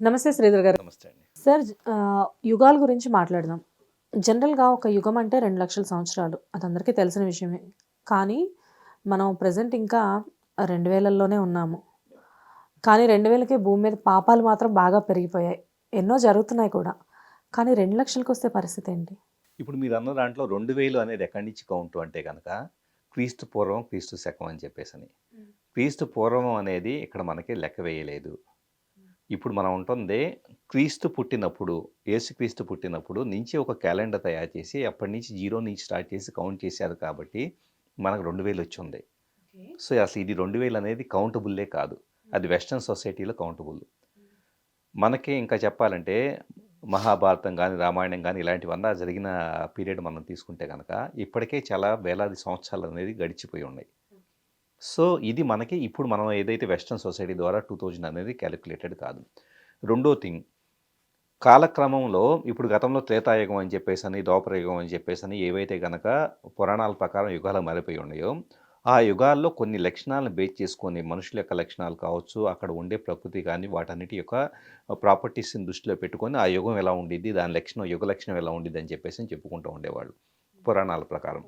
నమస్తే శ్రీధర్ గారు. నమస్తే అండి. సార్ యుగాల గురించి మాట్లాడదాం. జనరల్గా ఒక యుగం అంటే రెండు లక్షల సంవత్సరాలు. అది అందరికీ తెలిసిన విషయమే. కానీ మనం ప్రజెంట్ ఇంకా రెండు వేలల్లోనే ఉన్నాము. కానీ రెండు వేలకే భూమి మీద పాపాలు మాత్రం బాగా పెరిగిపోయాయి. ఎన్నో జరుగుతున్నాయి కూడా. కానీ రెండు లక్షలకు వస్తే పరిస్థితి ఏంటి? ఇప్పుడు మీరు అన్న దాంట్లో రెండు వేలు అనేది ఎక్కడి నుంచి కౌంట్ అంటే కనుక క్రీస్తు పూర్వం క్రీస్తు శకం అని చెప్పేసి అని క్రీస్తు పూర్వం అనేది ఇక్కడ మనకి లెక్క వేయలేదు. ఇప్పుడు మనం ఉంటుంది క్రీస్తు పుట్టినప్పుడు యేసుక్రీస్తు పుట్టినప్పుడు నుంచి ఒక క్యాలెండర్ తయారు చేసి అప్పటి నుంచి జీరో నుంచి స్టార్ట్ చేసి కౌంట్ చేశారు కాబట్టి మనకు రెండు వేలు వచ్చి ఉంది సో అసలు ఇది రెండు వేలు అనేది కౌంటబుల్లే కాదు. అది వెస్ట్రన్ సొసైటీలో కౌంటబుల్. మనకి ఇంకా చెప్పాలంటే మహాభారతం కానీ రామాయణం కానీ ఇలాంటివన్నా జరిగిన పీరియడ్ మనం తీసుకుంటే కనుక ఇప్పటికే చాలా వేలాది సంవత్సరాలు అనేది గడిచిపోయి ఉన్నాయి. సో ఇది మనకి ఇప్పుడు మనం ఏదైతే వెస్ట్రన్ సొసైటీ ద్వారా టూ థౌజండ్ అనేది క్యాలిక్యులేటెడ్ కాదు. రెండో థింగ్ కాలక్రమంలో ఇప్పుడు గతంలో త్రేతాయుగం అని చెప్పేసి అని దోపరయుగం అని చెప్పేసి అని ఏవైతే కనుక పురాణాల ప్రకారం యుగాలు మారిపోయి ఉన్నాయో ఆ యుగాల్లో కొన్ని లక్షణాలను బేస్ చేసుకొని మనుషుల యొక్క లక్షణాలు కావచ్చు అక్కడ ఉండే ప్రకృతి కానీ వాటన్నిటి యొక్క ప్రాపర్టీస్ని దృష్టిలో పెట్టుకొని ఆ యుగం ఎలా ఉండిద్ది దాని లక్షణం యుగ లక్షణం ఎలా ఉండిద్ది అని చెప్పేసి అని చెప్పుకుంటూ ఉండేవాళ్ళు పురాణాల ప్రకారం.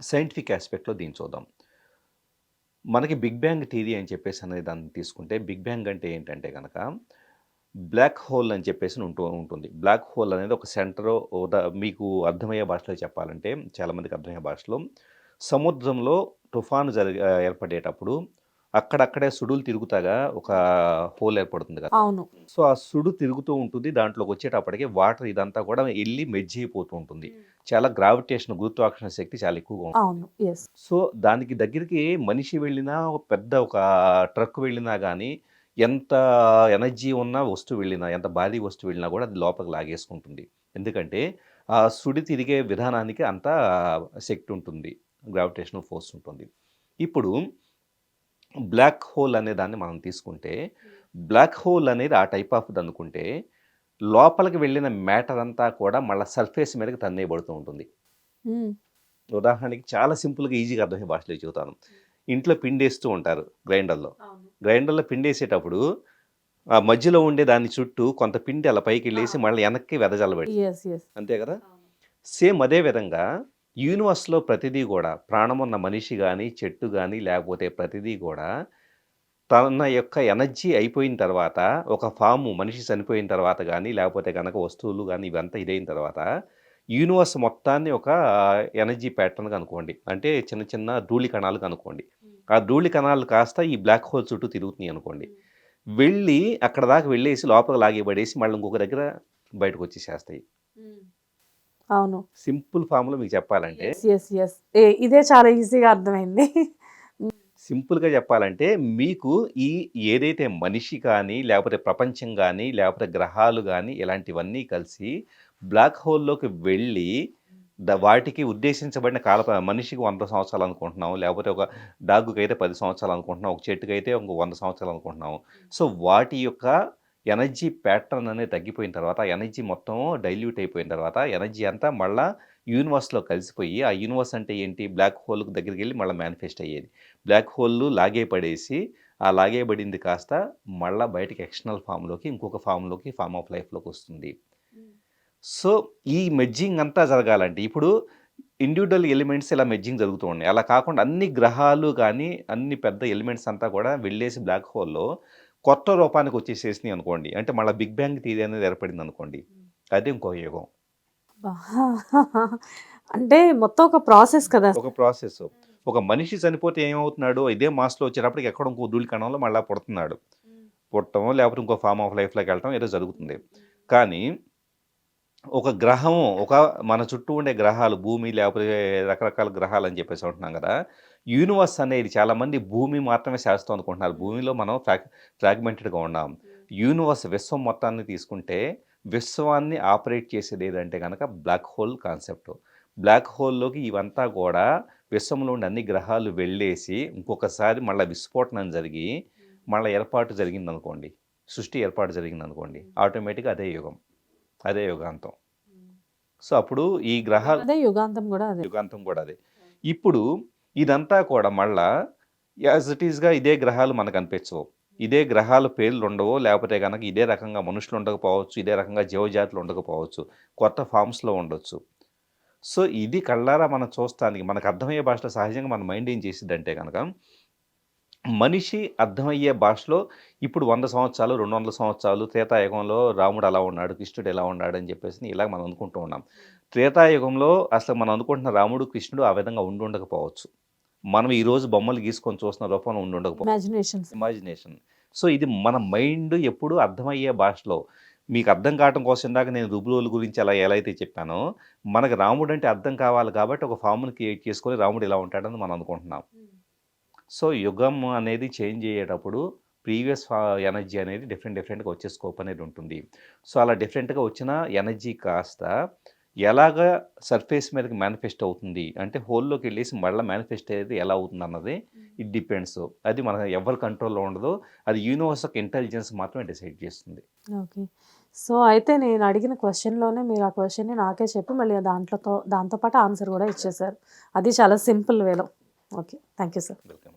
సైంటిఫిక్ ఆస్పెక్ట్లో దీన్ని చూద్దాం. మనకి బిగ్ బ్యాంగ్ థియరీ అని చెప్పేసి అనేది దాన్ని తీసుకుంటే బిగ్ బ్యాంగ్ అంటే ఏంటంటే కనుక బ్లాక్ హోల్ అని చెప్పేసి ఉంటూ ఉంటుంది. బ్లాక్ హోల్ అనేది ఒక సెంటర్ మీకు అర్థమయ్యే భాషలో చెప్పాలంటే చాలామందికి అర్థమయ్యే భాషలో సముద్రంలో తుఫాను జరిగే ఏర్పడేటప్పుడు అక్కడక్కడే సుడులు తిరుగుతాగా ఒక హోల్ ఏర్పడుతుంది కదా. అవును. సో ఆ సుడు తిరుగుతూ ఉంటుంది. దాంట్లోకి వచ్చేటప్పటికి వాటర్ ఇదంతా కూడా వెళ్ళి మెజ్జి అయిపోతూ ఉంటుంది చాలా గ్రావిటేషన్ గురుత్వాకర్షణ శక్తి చాలా ఎక్కువగా ఉంటుంది. సో దానికి దగ్గరికి మనిషి వెళ్ళినా ఒక పెద్ద ఒక ట్రక్ వెళ్ళినా కానీ ఎంత ఎనర్జీ ఉన్న వస్తువు వెళ్ళినా ఎంత భారీ వస్తువు వెళ్ళినా కూడా అది లోపలికి లాగేసుకుంటుంది. ఎందుకంటే ఆ సుడి తిరిగే విధానానికి అంత శక్తి ఉంటుంది. గ్రావిటేషనల్ ఫోర్స్ ఉంటుంది. ఇప్పుడు బ్లాక్ హోల్ అనే దాన్ని మనం తీసుకుంటే బ్లాక్ హోల్ అనేది ఆ టైప్ ఆఫ్ అనుకుంటే లోపలికి వెళ్ళిన మ్యాటర్ అంతా కూడా మళ్ళీ సర్ఫేస్ మీదకి తన్నేయబడుతూ ఉంటుంది. ఉదాహరణకి చాలా సింపుల్గా ఈజీగా అర్థమయ్యే భాషలో చెబుతాను. ఇంట్లో పిండేస్తూ ఉంటారు గ్రైండర్లో. గ్రైండర్లో పిండేసేటప్పుడు ఆ మధ్యలో ఉండే దాని చుట్టూ కొంత పిండి అలా పైకి వెళ్ళేసి మళ్ళీ వెనక్కి వెదజల్లబడి అంతే కదా? సేమ్ అదే విధంగా యూనివర్స్లో ప్రతిదీ కూడా ప్రాణం ఉన్న మనిషి కానీ చెట్టు కానీ లేకపోతే ప్రతిదీ కూడా తన యొక్క ఎనర్జీ అయిపోయిన తర్వాత ఒక ఫాము మనిషి చనిపోయిన తర్వాత కానీ లేకపోతే కనుక వస్తువులు కానీ ఇవంతా ఇదైన తర్వాత యూనివర్స్ మొత్తాన్ని ఒక ఎనర్జీ ప్యాటర్న్గా అనుకోండి. అంటే చిన్న చిన్న ధూళి కణాలుగా అనుకోండి. ఆ ధూళి కణాలు కాస్త ఈ బ్లాక్ హోల్ చుట్టూ తిరుగుతున్నాయి అనుకోండి. వెళ్ళి అక్కడ దాకా వెళ్ళేసి లోపలికి లాగేబడేసి మళ్ళీ ఇంకొక దగ్గర బయటకు వచ్చేసేస్తాయి అవును. సింపుల్ ఫామ్లో మీకు చెప్పాలంటే ఇదే చాలా ఈజీగా అర్థమైంది. సింపుల్గా చెప్పాలంటే మీకు ఈ ఏదైతే మనిషి కానీ లేకపోతే ప్రపంచం కానీ లేకపోతే గ్రహాలు కానీ ఇలాంటివన్నీ కలిసి బ్లాక్ హోల్లోకి వెళ్ళి ద వాటికి ఉద్దేశించబడిన కాల మనిషికి వంద సంవత్సరాలు అనుకుంటున్నాం లేకపోతే ఒక డాగ్కి అయితే పది సంవత్సరాలు అనుకుంటున్నాం ఒక చెట్టుకి అయితే ఒక వంద సంవత్సరాలు అనుకుంటున్నాం సో వాటి యొక్క ఎనర్జీ ప్యాటర్న్ అనేది తగ్గిపోయిన తర్వాత ఎనర్జీ మొత్తం డైల్యూట్ అయిపోయిన తర్వాత ఎనర్జీ అంతా మళ్ళా యూనివర్స్లో కలిసిపోయి ఆ యూనివర్స్ అంటే ఏంటి? బ్లాక్ హోల్కి దగ్గరికి వెళ్ళి మళ్ళీ మేనిఫెస్ట్ అయ్యేది. బ్లాక్ హోల్ లాగే పడేసి ఆ లాగే పడింది కాస్త మళ్ళీ బయటకి ఎక్స్టర్నల్ ఫామ్లోకి ఇంకొక ఫామ్లోకి ఫామ్ ఆఫ్ లైఫ్లోకి వస్తుంది. సో ఈ మెజ్జింగ్ అంతా జరగాలంటే ఇప్పుడు ఇండివిజువల్ ఎలిమెంట్స్ ఇలా మెజ్జింగ్ జరుగుతూ ఉన్నాయి. అలా కాకుండా అన్ని గ్రహాలు కానీ అన్ని పెద్ద ఎలిమెంట్స్ అంతా కూడా వెళ్ళేసి బ్లాక్ హోల్లో కొత్త రూపానికి వచ్చేసేసినాయి అనుకోండి. అంటే మళ్ళీ బిగ్ బ్యాంగ్ థియరీ అనేది ఏర్పడింది అనుకోండి. అది ఇంకో యుగం. అంటే మొత్తం ఒక ప్రాసెస్ కదా. ఒక ప్రాసెస్. ఒక మనిషి చనిపోతే ఏమవుతున్నాడు? ఇదే మాస్లో వచ్చేటప్పటికి ఎక్కడ ఇంకో ధూళి కణంలో మళ్ళీ పుడుతున్నాడు. పుట్టడం లేకపోతే ఇంకో ఫామ్ ఆఫ్ లైఫ్లోకి వెళ్ళటం ఏదో జరుగుతుంది. కానీ ఒక గ్రహం ఒక మన చుట్టూ ఉండే గ్రహాలు భూమి లేకపోతే రకరకాల గ్రహాలు అని చెప్పేసి ఉంటున్నాం కదా. యూనివర్స్ అనేది చాలామంది భూమి మాత్రమే శాస్త్రం అనుకుంటున్నారు. భూమిలో మనం ఫ్రాగ్ ఫ్రాగ్మెంటెడ్గా ఉన్నాం. యూనివర్స్ విశ్వం మొత్తాన్ని తీసుకుంటే విశ్వాన్ని ఆపరేట్ చేసేది ఏదంటే కనుక బ్లాక్ హోల్ కాన్సెప్ట్. బ్లాక్ హోల్లోకి ఇవంతా కూడా విశ్వంలో ఉండే అన్ని గ్రహాలు వెళ్ళేసి ఇంకొకసారి మళ్ళీ విస్ఫోటనం జరిగి మళ్ళీ ఏర్పాటు జరిగింది అనుకోండి సృష్టి ఏర్పాటు జరిగింది అనుకోండి ఆటోమేటిక్గా అదే యుగం. అదే యుగాంతం. సో అప్పుడు ఈ గ్రహాలు అదే యుగాంతం కూడా అదే. యుగాంతం కూడా అదే. ఇప్పుడు ఇదంతా కూడా మళ్ళా యాజ్ ఇట్ ఈస్గా ఇదే గ్రహాలు మనకు అనిపించవు. ఇదే గ్రహాల పేర్లు ఉండవో లేకపోతే కనుక ఇదే రకంగా మనుషులు ఉండకపోవచ్చు ఇదే రకంగా జీవజాతులు ఉండకపోవచ్చు కొత్త ఫామ్స్లో ఉండొచ్చు. సో ఇది కళ్ళారా మనం చూస్తానికి మనకు అర్థమయ్యే భాషలో సహజంగా మన మైండ్ ఏం చేసిద్దంటే కనుక మనిషి అర్థమయ్యే భాషలో ఇప్పుడు వంద సంవత్సరాలు రెండు వందల సంవత్సరాలు త్రేతాయుగంలో రాముడు అలా ఉన్నాడు కృష్ణుడు ఎలా ఉన్నాడు అని చెప్పేసి ఇలా మనం అనుకుంటూ ఉన్నాం. త్రేతాయుగంలో అసలు మనం అనుకుంటున్న రాముడు కృష్ణుడు ఆ విధంగా ఉండి ఉండకపోవచ్చు. మనం ఈ రోజు బొమ్మలు గీసుకొని చూస్తున్న రూపంలో ఉండి ఉండకపోవచ్చు. ఇమాజినేషన్ సో ఇది మన మైండ్ ఎప్పుడు అర్థమయ్యే భాషలో. మీకు అర్థం కావటం కోసం ఇందాక నేను రుబులోల గురించి అలా ఎలా అయితే చెప్పానో మనకు రాముడు అంటే అర్థం కావాలి కాబట్టి ఒక ఫామ్ని క్రియేట్ చేసుకొని రాముడు ఇలా ఉంటాడని మనం అనుకుంటున్నాం. సో యుగం అనేది చేంజ్ అయ్యేటప్పుడు ప్రీవియస్ ఎనర్జీ అనేది డిఫరెంట్ డిఫరెంట్గా వచ్చే స్కోప్ అనేది ఉంటుంది. సో అలా డిఫరెంట్గా వచ్చిన ఎనర్జీ కాస్త ఎలాగ సర్ఫేస్ మీదకి మేనిఫెస్ట్ అవుతుంది? అంటే హోల్లోకి వెళ్ళేసి మళ్ళీ మేనిఫెస్ట్ అయ్యేది ఎలా అవుతుంది అన్నది ఇట్ డిపెండ్స్. అది మన ఎవరి కంట్రోల్లో ఉండదో అది యూనివర్స్ యొక్క ఇంటెలిజెన్స్ మాత్రమే డిసైడ్ చేస్తుంది. ఓకే. సో అయితే నేను అడిగిన క్వశ్చన్లోనే మీరు ఆ క్వశ్చన్ని నాకే చెప్పి మళ్ళీ దాంట్లోతో దాంతోపాటు ఆన్సర్ కూడా ఇచ్చేసారు. అది చాలా సింపుల్ వేలో. Okay. Thank you sir. Welcome